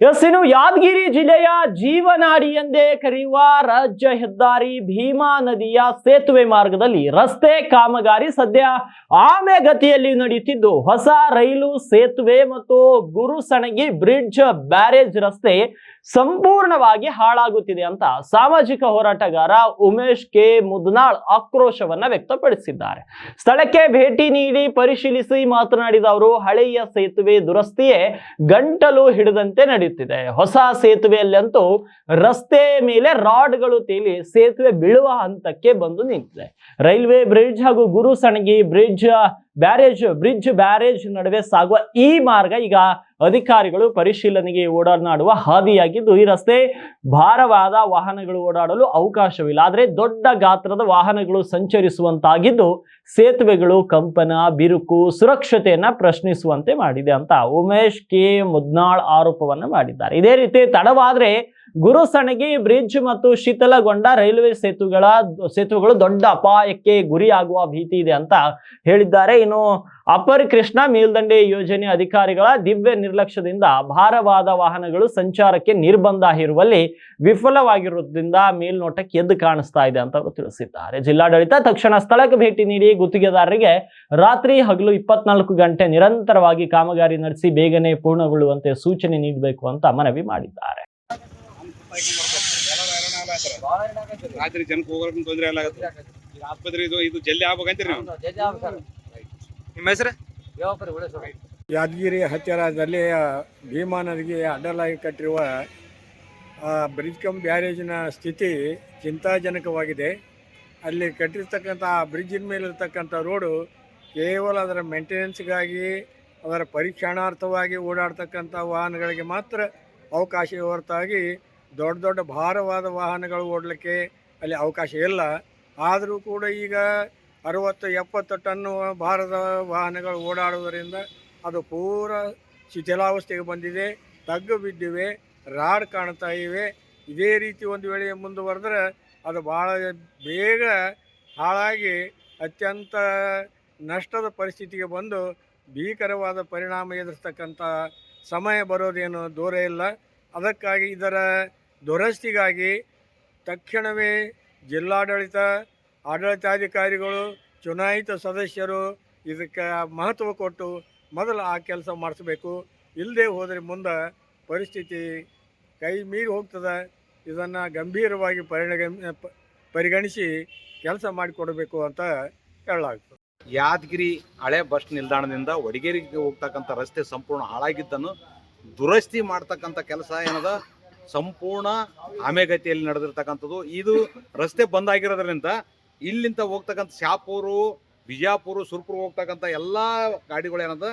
S Yadgir ಜಿಲ್ಲೆಯ ಜೀವನಾಡಿ ಎಂದೇ ಕರೆಯುವ ರಾಜ್ಯ ಹೆದ್ದಾರಿ ಭೀಮಾ ನದಿಯ ಸೇತುವೆ ಮಾರ್ಗದಲ್ಲಿ ರಸ್ತೆ ಕಾಮಗಾರಿ ಸದ್ಯ ಆಮೆ ಗತಿಯಲ್ಲಿ ನಡೆಯುತ್ತಿದ್ದು, ಹೊಸ ರೈಲು ಸೇತುವೆ ಮತ್ತು ಗುರುಸಣಗಿ ಬ್ರಿಡ್ಜ್ ಬ್ಯಾರೇಜ್ ರಸ್ತೆ ಸಂಪೂರ್ಣವಾಗಿ ಹಾಳಾಗುತ್ತಿದೆ ಅಂತ ಸಾಮಾಜಿಕ ಹೋರಾಟಗಾರ ಉಮೇಶ್ ಕೆ. ಮುದ್ನಾಳ್ ಆಕ್ರೋಶವನ್ನ ವ್ಯಕ್ತಪಡಿಸಿದ್ದಾರೆ. ಸ್ಥಳಕ್ಕೆ ಭೇಟಿ ನೀಡಿ ಪರಿಶೀಲಿಸಿ ಮಾತನಾಡಿದ ಅವರು, ಹಳೆಯ ಸೇತುವೆ ದುರಸ್ತಿಯೇ ಗಂಟಲು ಹಿಡಿದಂತೆ ನಡೆಯುತ್ತಿದೆ ಹೊಸ ಸೇತುವೆಯಲ್ಲಂತೂ ರಸ್ತೆ ಮೇಲೆ ರಾಡ್ಗಳು ತೇಲಿ ಸೇತುವೆ ಬೀಳುವ ಹಂತಕ್ಕೆ ಬಂದು ನಿಂತಿದೆ. ರೈಲ್ವೆ ಬ್ರಿಡ್ಜ್ ಹಾಗೂ Guru Sanagi bridge barrage, bridge barrage ನಡುವೆ ಸಾಗುವ ಈ ಮಾರ್ಗ ಈಗ ಅಧಿಕಾರಿಗಳು ಪರಿಶೀಲನೆಗೆ ಓಡಾಡುವ ಹಾದಿಯಾಗಿದ್ದು, ಈ ರಸ್ತೆ ಭಾರವಾದ ವಾಹನಗಳು ಓಡಾಡಲು ಅವಕಾಶವಿಲ್ಲ. ಆದರೆ ದೊಡ್ಡ ಗಾತ್ರದ ವಾಹನಗಳು ಸಂಚರಿಸುವಂತಾಗಿದ್ದು, ಸೇತುವೆಗಳು ಕಂಪನ, ಬಿರುಕು, ಸುರಕ್ಷತೆಯನ್ನ ಪ್ರಶ್ನಿಸುವಂತೆ ಮಾಡಿದೆ ಅಂತ ಉಮೇಶ್ ಕೆ. ಮುದ್ನಾಳ್ ಆರೋಪವನ್ನು ಮಾಡಿದ್ದಾರೆ. ಇದೇ ರೀತಿ ತಡವಾದ್ರೆ ಗುರುಸಣಗಿ ಬ್ರಿಡ್ಜ್ ಮತ್ತು ಶೀತಲಗೊಂಡ ರೈಲ್ವೆ ಸೇತುಗಳ ಸೇತುವೆಗಳು ದೊಡ್ಡ ಅಪಾಯಕ್ಕೆ ಗುರಿಯಾಗುವ ಭೀತಿ ಇದೆ ಅಂತ ಹೇಳಿದ್ದಾರೆ. ಇನ್ನು ಅಪರ್ ಕೃಷ್ಣ ಮೇಲ್ದಂಡೆ ಯೋಜನೆ ಅಧಿಕಾರಿಗಳ ದಿವ್ಯ ನಿರ್ಲಕ್ಷ್ಯದಿಂದ ಭಾರವಾದ ವಾಹನಗಳು ಸಂಚಾರಕ್ಕೆ ನಿರ್ಬಂಧ ಇರುವಲ್ಲಿ ವಿಫಲವಾಗಿರುವುದರಿಂದ ಮೇಲ್ನೋಟಕ್ಕೆ ಎದ್ದು ಕಾಣಿಸ್ತಾ ಇದೆ ಅಂತ ತಿಳಿಸಿದ್ದಾರೆ. ಜಿಲ್ಲಾಡಳಿತ ತಕ್ಷಣ ಸ್ಥಳಕ್ಕೆ ಭೇಟಿ ನೀಡಿ ಗುತ್ತಿಗೆದಾರರಿಗೆ ರಾತ್ರಿ ಹಗಲು ಇಪ್ಪತ್ನಾಲ್ಕು ಗಂಟೆ ನಿರಂತರವಾಗಿ ಕಾಮಗಾರಿ ನಡೆಸಿ ಬೇಗನೆ ಪೂರ್ಣಗೊಳ್ಳುವಂತೆ ಸೂಚನೆ ನೀಡಬೇಕು ಅಂತ ಮನವಿ ಮಾಡಿದ್ದಾರೆ. ರಾತ್ರಿ ಜನಕ್ಕೆ ಹೋಗೋಕೆ ತೊಂದರೆ ಎಲ್ಲ ಆಗುತ್ತೆ. ಈಗ ಆಸ್ಪತ್ರೆ ಇದು ಇದು ಜಲ್ದಿ ಆಗ್ಬೇಕಂತೀರಿ ನೀವು? ನಿಮ್ಮ ಹೆಸರು? ಯಾದಗಿರಿ ಹತ್ತಿರದಲ್ಲಿ ಭೀಮಾ ನದಿಗೆ ಅಡ್ಡಲಾಗಿ ಕಟ್ಟಿರುವ ಆ, ಬ್ರಿಡ್ಜ್ ಕಮ್ ಬ್ಯಾರೇಜಿನ ಸ್ಥಿತಿ ಚಿಂತಾಜನಕವಾಗಿದೆ. ಅಲ್ಲಿ ಕಟ್ಟಿರ್ತಕ್ಕಂಥ ಆ ಬ್ರಿಡ್ಜಿನ ಮೇಲಿರ್ತಕ್ಕಂಥ ರೋಡು ಕೇವಲ ಅದರ ಮೇಂಟೆನೆನ್ಸ್ಗಾಗಿ ಅದರ ಪರೀಕ್ಷಣಾರ್ಥವಾಗಿ ಓಡಾಡ್ತಕ್ಕಂಥ ವಾಹನಗಳಿಗೆ ಮಾತ್ರ ಅವಕಾಶ ಹೊರತಾಗಿ ದೊಡ್ಡ ದೊಡ್ಡ ಭಾರವಾದ ವಾಹನಗಳು ಓಡಲಿಕ್ಕೆ ಅಲ್ಲಿ ಅವಕಾಶ ಇಲ್ಲ. ಆದರೂ ಕೂಡ ಈಗ ಅರುವತ್ತು, ಎಪ್ಪತ್ತು ಟನ್ನು ಭಾರದ ವಾಹನಗಳು ಓಡಾಡುವುದರಿಂದ ಅದು ಪೂರ ಶಿಥಿಲಾವಸ್ಥೆಗೆ ಬಂದಿದೆ. ತಗ್ಗು ಬಿದ್ದಿವೆ, ರಾಡ್ ಕಾಣ್ತಾ ಇವೆ. ಇದೇ ರೀತಿ ಒಂದು ವೇಳೆ ಮುಂದುವರೆದ್ರೆ ಅದು ಭಾಳ ಬೇಗ ಹಾಳಾಗಿ ಅತ್ಯಂತ ನಷ್ಟದ ಪರಿಸ್ಥಿತಿಗೆ ಬಂದು ಭೀಕರವಾದ ಪರಿಣಾಮ ಎದುರಿಸ್ತಕ್ಕಂಥ ಸಮಯ ಬರೋದೇನು ದೂರ ಇಲ್ಲ. ಅದಕ್ಕಾಗಿ ಇದರ ದುರಸ್ತಿಗಾಗಿ ತಕ್ಷಣವೇ ಜಿಲ್ಲಾಡಳಿತ, ಆಡಳಿತಾಧಿಕಾರಿಗಳು, ಚುನಾಯಿತ ಸದಸ್ಯರು ಇದಕ್ಕೆ ಮಹತ್ವ ಕೊಟ್ಟು ಮೊದಲು ಆ ಕೆಲಸ ಮಾಡಿಸ್ಬೇಕು. ಇಲ್ಲದೆ ಹೋದರೆ ಮುಂದೆ ಪರಿಸ್ಥಿತಿ ಕೈ ಮೀರಿ ಹೋಗ್ತದೆ. ಇದನ್ನು ಗಂಭೀರವಾಗಿ ಪರಿಣಗ, ಪರಿಗಣಿಸಿ ಕೆಲಸ ಮಾಡಿಕೊಡಬೇಕು ಅಂತ ಹೇಳಲಾಗ್ತದೆ. ಯಾದಗಿರಿ ಹಳೆ ಬಸ್ ನಿಲ್ದಾಣದಿಂದ ಹೊಡಿಗೇರಿಗೆ ಹೋಗ್ತಕ್ಕಂಥ ರಸ್ತೆ ಸಂಪೂರ್ಣ ಹಾಳಾಗಿದ್ದನ್ನು ದುರಸ್ತಿ ಮಾಡ್ತಕ್ಕಂಥ ಕೆಲಸ ಏನದ? ಸಂಪೂರ್ಣ ಆಮೆಗತಿಯಲ್ಲಿ ನಡೆದಿರ್ತಕ್ಕಂಥದ್ದು. ಇದು ರಸ್ತೆ ಬಂದ್ ಆಗಿರೋದ್ರಿಂದ ಇಲ್ಲಿಂದ ಹೋಗ್ತಕ್ಕಂಥ ಶಾಪೂರು, ಬಿಜಾಪುರ ಸುರ್ಪುರ್ ಹೋಗ್ತಕ್ಕಂಥ ಎಲ್ಲ ಗಾಡಿಗಳು ಏನದ,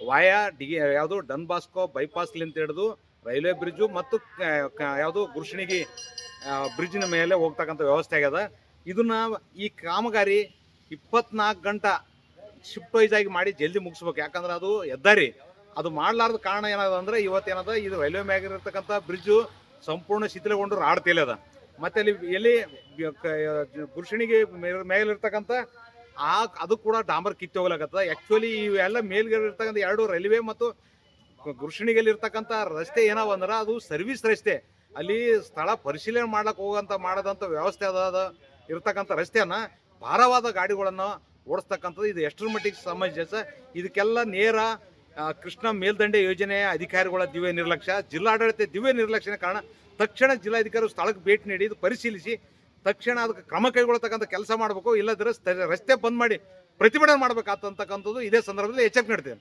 ವಾಯಾ ಡಿ ಯಾವುದು ಡನ್ ಬಾಸ್ಕೋ ಬೈಪಾಸ್ಲಿಂದ ಹಿಡಿದು ರೈಲ್ವೆ ಬ್ರಿಡ್ಜು ಮತ್ತು ಯಾವುದು ಗುರುಷಣಿಗಿ ಬ್ರಿಡ್ಜಿನ ಮೇಲೆ ಹೋಗ್ತಕ್ಕಂಥ ವ್ಯವಸ್ಥೆ ಆಗ್ಯದ. ಇದನ್ನ ಈ ಕಾಮಗಾರಿ ಇಪ್ಪತ್ನಾಲ್ಕು ಗಂಟೆ ಶಿಫ್ಟ್ ವೈಸ್ ಆಗಿ ಮಾಡಿ ಜಲ್ದಿ ಮುಗಿಸ್ಬೇಕು. ಯಾಕಂದ್ರೆ ಅದು ಹೆದ್ದಾರಿ. ಅದು ಮಾಡಲಾರ್ದ ಕಾರಣ ಏನದ ಅಂದ್ರೆ ಇವತ್ತೇನದ ಇದು ರೈಲ್ವೆ ಮ್ಯಾಗ ಇರತಕ್ಕಂಥ ಬ್ರಿಡ್ಜು ಸಂಪೂರ್ಣ ಶಿಥಿಲಗೊಂಡು ರಾಡ್ ತೇಲದ ಮತ್ತೆ ಅಲ್ಲಿ ಎಲ್ಲಿ ಗುರುಷಣಿಗೆ ಮೇಲಿರ್ತಕ್ಕಂಥ ಆ, ಅದು ಕೂಡ ಡಾಂಬರ್ ಕಿತ್ತು ಹೋಗ್ಲಾಕತ್ತದ. ಆ್ಯಕ್ಚುಲಿ ಇವೆಲ್ಲ ಮೇಲ್ಗಡೆ ಎರಡು ರೈಲ್ವೆ ಮತ್ತು ಗುರುಷಣಿಗೆಲ್ಲಿ ಇರ್ತಕ್ಕಂಥ ರಸ್ತೆ ಏನವ ಅಂದ್ರೆ ಅದು ಸರ್ವಿಸ್ ರಸ್ತೆ. ಅಲ್ಲಿ ಸ್ಥಳ ಪರಿಶೀಲನೆ ಮಾಡ್ಲಕ್ಕೆ ಹೋಗಂತ ಮಾಡದಂಥ ವ್ಯವಸ್ಥೆ ಅದ ಇರ್ತಕ್ಕಂಥ ರಸ್ತೆಯನ್ನ ಭಾರವಾದ ಗಾಡಿಗಳನ್ನು ಓಡಿಸ್ತಕ್ಕಂಥದ್ದು ಇದು ಎಷ್ಟರ ಮಟ್ಟಿಗೆ ಸಮಂಜಸ ಇದಕ್ಕೆಲ್ಲ ನೇರ ಕೃಷ್ಣ ಮೇಲ್ದಂಡೆ ಯೋಜನೆಯ ಅಧಿಕಾರಿಗಳ ದಿವ್ಯ ನಿರ್ಲಕ್ಷ್ಯ, ಜಿಲ್ಲಾಡಳಿತ ದಿವ್ಯ ನಿರ್ಲಕ್ಷ್ಯನ ಕಾರಣ ತಕ್ಷಣ ಜಿಲ್ಲಾಧಿಕಾರಿ ಸ್ಥಳಕ್ಕೆ ಭೇಟಿ ನೀಡಿ ಇದು ಪರಿಶೀಲಿಸಿ, ತಕ್ಷಣ ಅದಕ್ಕೆ ಕ್ರಮ ಕೈಗೊಳ್ಳತಕ್ಕಂಥ ಕೆಲಸ ಮಾಡಬೇಕು ಇಲ್ಲದ್ರೆ ರಸ್ತೆ ಬಂದ್ ಮಾಡಿ ಪ್ರತಿಭಟನೆ ಮಾಡಬೇಕಾದಂತಕ್ಕಂಥದ್ದು ಇದೇ ಸಂದರ್ಭದಲ್ಲಿ ಎಚ್ಚರಿಕೆ ನೀಡ್ತೇನೆ.